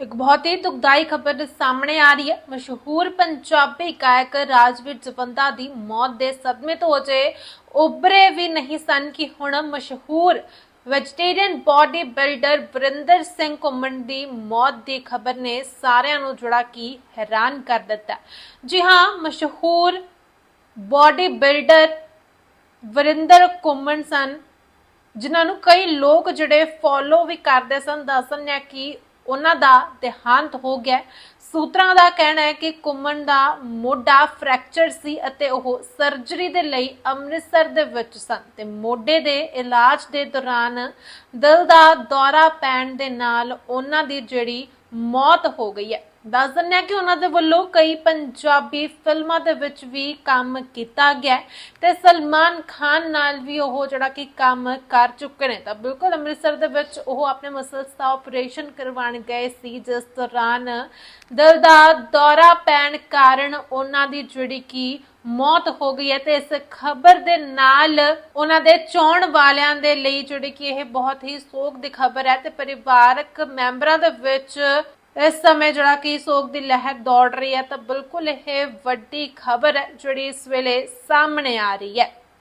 ਇੱਕ ਬਹੁਤ ਹੀ ਦੁਖਦਾਈ ਖਬਰ ਸਾਹਮਣੇ ਆ ਰਹੀ ਹੈ। ਮਸ਼ਹੂਰ ਪੰਜਾਬੀ ਗਾਇਕ ਰਾਜਵੀਰ ਜਵੰਦਾ ਦੀ ਮੌਤ ਦੇ ਸਦਮੇ ਤੋਂ ਅਜੇ ਉਭਰੇ ਵੀ ਨਹੀਂ ਸਨ ਕਿ ਹੁਣ ਮਸ਼ਹੂਰ vegetarian body builder Varinder Singh Ghuman ਦੀ ਮੌਤ ਦੀ ਖਬਰ ਨੇ ਸਾਰਿਆਂ ਨੂੰ ਜੁੜਾ ਕੀ ਹੈਰਾਨ ਕਰ ਦਿੱਤਾ। ਜੀ ਹਾਂ, ਮਸ਼ਹੂਰ ਬਾਡੀ ਬਿਲਡਰ ਵਰਿੰਦਰ ਘੁੰਮਣ ਸਨ, ਜਿਨ੍ਹਾਂ ਨੂੰ ਕਈ ਲੋਕ ਜਿਹੜੇ ਫੋਲੋ ਵੀ ਕਰਦੇ ਸਨ ਦੱਸਣ ਹੈ ਕਿ ਉਹਨਾਂ ਦਾ ਦੇਹਾਂਤ ਹੋ ਗਿਆ। ਸੂਤਰਾਂ ਦਾ ਕਹਿਣਾ ਹੈ ਕਿ ਕੁਮਨ ਦਾ ਮੋਢਾ ਫ੍ਰੈਕਚਰ ਸੀ ਅਤੇ ਉਹ ਸਰਜਰੀ ਦੇ ਲਈ ਅੰਮ੍ਰਿਤਸਰ ਦੇ ਵਿੱਚ ਸਨ ਤੇ ਮੋਢੇ ਦੇ ਇਲਾਜ ਦੇ ਦੌਰਾਨ ਦਿਲ ਦਾ ਦੌਰਾ ਪੈਣ ਦੇ ਨਾਲ ਉਹਨਾਂ ਦੀ ਜਿਹੜੀ ਮੌਤ ਹੋ ਗਈ ਹੈ। ਦੱਸ ਦਿੰਦੇ ਹਾਂ ਕਿ ਉਹਨਾਂ ਦੇ ਵੱਲੋਂ ਕਈ ਪੰਜਾਬੀ ਫਿਲਮਾਂ ਦੇ ਵਿੱਚ ਵੀ ਕੰਮ ਕੀਤਾ ਗਿਆ ਤੇ ਸਲਮਾਨ ਖਾਨ ਨਾਲ ਵੀ ਉਹ ਜਿਹੜਾ ਕਿ ਕੰਮ ਕਰ ਚੁੱਕੇ ਨੇ। ਤਾਂ ਬਿਲਕੁਲ ਅੰਮ੍ਰਿਤਸਰ ਦੇ ਵਿੱਚ ਉਹ ਆਪਣੇ ਮਸਲਸ ਦਾ ਆਪਰੇਸ਼ਨ ਕਰਵਾਉਣ ਗਏ ਸੀ, ਜਿਸ ਦੌਰਾਨ ਦਿਲ ਦਾ ਦੌਰਾ ਪੈਣ ਕਾਰਨ ਉਹਨਾਂ ਦੀ ਜਿਹੜੀ ਕਿ ਮੌਤ ਹੋ ਗਈ ਹੈ ਤੇ ਇਸ ਖਬਰ ਦੇ ਨਾਲ ਉਹਨਾਂ ਦੇ ਚਾਹਣ ਵਾਲਿਆਂ ਦੇ ਲਈ ਜਿਹੜੀ ਕਿ ਇਹ ਬਹੁਤ ਹੀ ਸੋਗ ਦੀ ਖਬਰ ਹੈ ਤੇ ਪਰਿਵਾਰਕ ਮੈਂਬਰਾਂ ਦੇ ਵਿੱਚ ਇਸ ਸਮੇਂ ਜਿਹੜਾ ਕਿ ਸੋਗ ਦੀ ਲਹਿਰ ਦੌੜ ਰਹੀ ਹੈ ਤਾਂ ਬਿਲਕੁਲ ਇਹ ਵੱਡੀ ਖਬਰ ਹੈ ਜਿਹੜੀ ਇਸ ਵੇਲੇ ਸਾਹਮਣੇ ਆ ਰਹੀ ਹੈ।